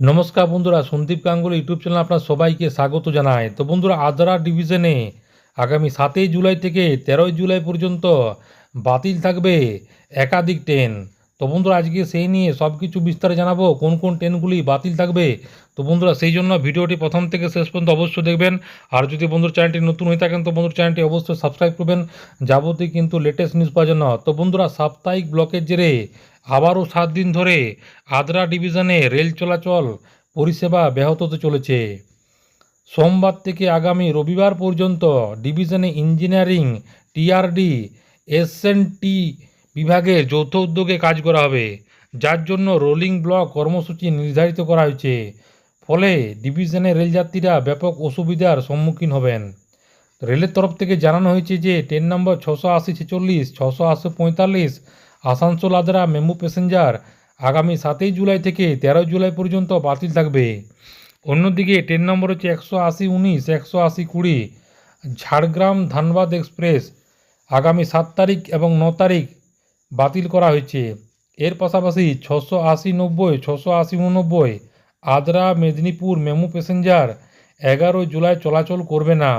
নমস্কার বন্ধুরা, Sandeep Ganguly YouTube channel আপনার সবাইকে স্বাগত জানায় তো বন্ধুরা, আদ্রা ডিভিশনে আগামী সাতই জুলাই থেকে তেরোই জুলাই পর্যন্ত বাতিল থাকবে একাধিক ট্রেন। তো বন্ধুরা, আজকে সেই নিয়ে সব কিছু বিস্তারে জানাব, কোন কোন ট্রেনগুলি বাতিল থাকবে। তো বন্ধুরা, সেই জন্য ভিডিওটি প্রথম থেকে শেষ পর্যন্ত অবশ্যই দেখবেন। আর যদি বন্ধুর চ্যানেলটি নতুন হয়ে থাকেন, তো বন্ধুর চ্যানেলটি অবশ্যই সাবস্ক্রাইব করবেন। যাবতীয় কিন্তু লেটেস্ট নিউজ পাওয়ার জন্য। তো বন্ধুরা, সাপ্তাহিক ব্লকের জেরে আবারও সাত দিন ধরে আদ্রা ডিভিশনে রেল চলাচল পরিষেবা ব্যাহত হতে চলেছে। সোমবার থেকে আগামী রবিবার পর্যন্ত ডিভিশনে ইঞ্জিনিয়ারিং টিআরডি এসএনটি বিভাগের যৌথ উদ্যোগে কাজ করা হবে, যার জন্য রোলিং ব্লক কর্মসূচি নির্ধারিত করা হয়েছে। ফলে ডিভিশনে রেলযাত্রীরা ব্যাপক অসুবিধার সম্মুখীন হবেন। রেলের তরফ থেকে জানানো হয়েছে যে, ট্রেন নম্বর ছশো আশি ছেচল্লিশ ছশো আশি পঁয়তাল্লিশ, আসানসোল আদ্রা মেমু প্যাসেঞ্জার আগামী সাতই জুলাই থেকে তেরোই জুলাই পর্যন্ত বাতিল থাকবে। অন্যদিকে ট্রেন নম্বর হচ্ছে একশো আশি উনিশ, একশো আশি কুড়ি, ঝাড়গ্রাম ধানবাদ এক্সপ্রেস আগামী সাত তারিখ এবং ন তারিখ বাতিল করা হয়েছে। এর পাশাপাশি ছশো আশি নব্বই ছশো আশি উননব্বই, আদ্রা, মেদিনীপুর, মেমু প্যাসেঞ্জার এগারো জুলাই চলাচল করবে না।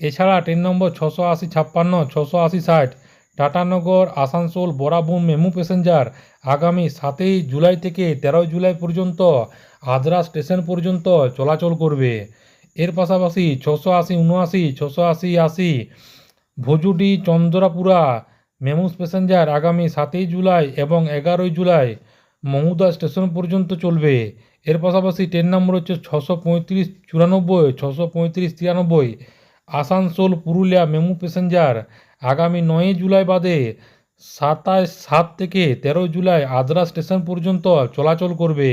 এছাড়া ট্রেন নম্বর ছশো আশি ছাপ্পান্ন ছশো আশি ষাট টাটানগর আসানসোল, বরাবুম, মেমু প্যাসেঞ্জার আগামী সাতই জুলাই থেকে তেরোই জুলাই পর্যন্ত আদ্রা স্টেশন পর্যন্ত চলাচল করবে। এর পাশাপাশি ছশো আশি উনআশি ছশো আশি আশি, ভজুডি, চন্দ্রাপুরা মেমুস প্যাসেঞ্জার আগামী সাতই জুলাই এবং এগারোই জুলাই মহুদা স্টেশন পর্যন্ত চলবে। এর পাশাপাশি ট্রেন নম্বর হচ্ছে ছশো পঁয়ত্রিশ চুরানব্বই, ছশো পঁয়ত্রিশ তিরানব্বই। আসানসোল, পুরুলিয়া মেমু প্যাসেঞ্জার আগামী নয়ই জুলাই বাদে সাতাশ সাত থেকে তেরোই জুলাই আদ্রা স্টেশন পর্যন্ত চলাচল করবে।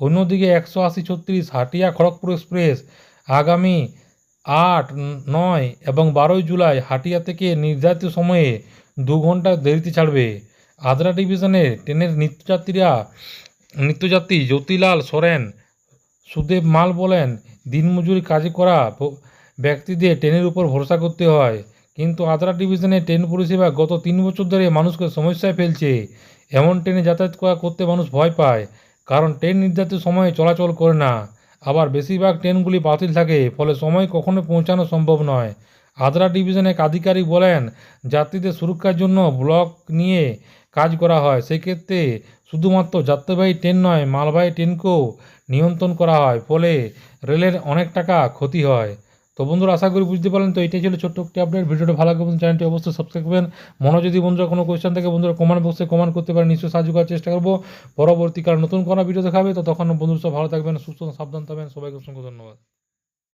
অন্যদিকে একশো আশি ছত্রিশ হাটিয়া খড়গপুর এক্সপ্রেস আগামী আট, নয় এবং বারোই জুলাই হাটিয়া থেকে নির্ধারিত সময়ে দু ঘণ্টা দেরিতে ছাড়বে। আদ্রা ডিভিশনে ট্রেনের নিত্যযাত্রীরা, নিত্যযাত্রী জ্যোতিলাল সোরেন, সুদেব মাল বলেন, দিনমজুরি কাজে করা ব্যক্তিদের ট্রেনের উপর ভরসা করতে হয়। কিন্তু আদ্রা ডিভিশনে ট্রেন পরিষেবা গত তিন বছর ধরে মানুষকে সমস্যায় ফেলছে। এমন ট্রেনে যাতায়াত করা করতে মানুষ ভয় পায়, কারণ ট্রেন নির্ধারিত সময়ে চলাচল করে না। আবার বেশিরভাগ ট্রেনগুলি বাতিল থাকে, ফলে সময় কখনো পৌঁছানো সম্ভব নয়। আদ্রা ডিভিশন এক আধিকারিক বলেন, যাত্রীদের সুরক্ষার জন্য ব্লক নিয়ে কাজ করা হয়। সেক্ষেত্রে শুধুমাত্র যাত্রীবাহী ট্রেন নয়, মালবাহী ট্রেনকেও নিয়ন্ত্রণ করা হয়, ফলে রেলের অনেক টাকা ক্ষতি হয়। তো বন্ধুরা, আশা করি বুঝতে পারলেন। তো এটাই ছিল ছোট্ট একটি আপডেট ভিডিওটা ভালো লাগবে চ্যানেলটি অবশ্যই সাবস্ক্রাইব করবেন। মনে যদি বন্ধুরা কোনো কোয়েশ্চেন থাকে, বন্ধুরা কমেন্ট বক্সে কমেন্ট করতে পারেন। নিশ্চয়ই সাহায্য করার চেষ্টা করব। পরবর্তীকালে নতুন কোনো ভিডিও দেখাবে, তো তখন বন্ধুরা সব ভালো থাকবেন, সুস্থ সাবধান থাকবেন। সবাইকে অসংখ্য ধন্যবাদ।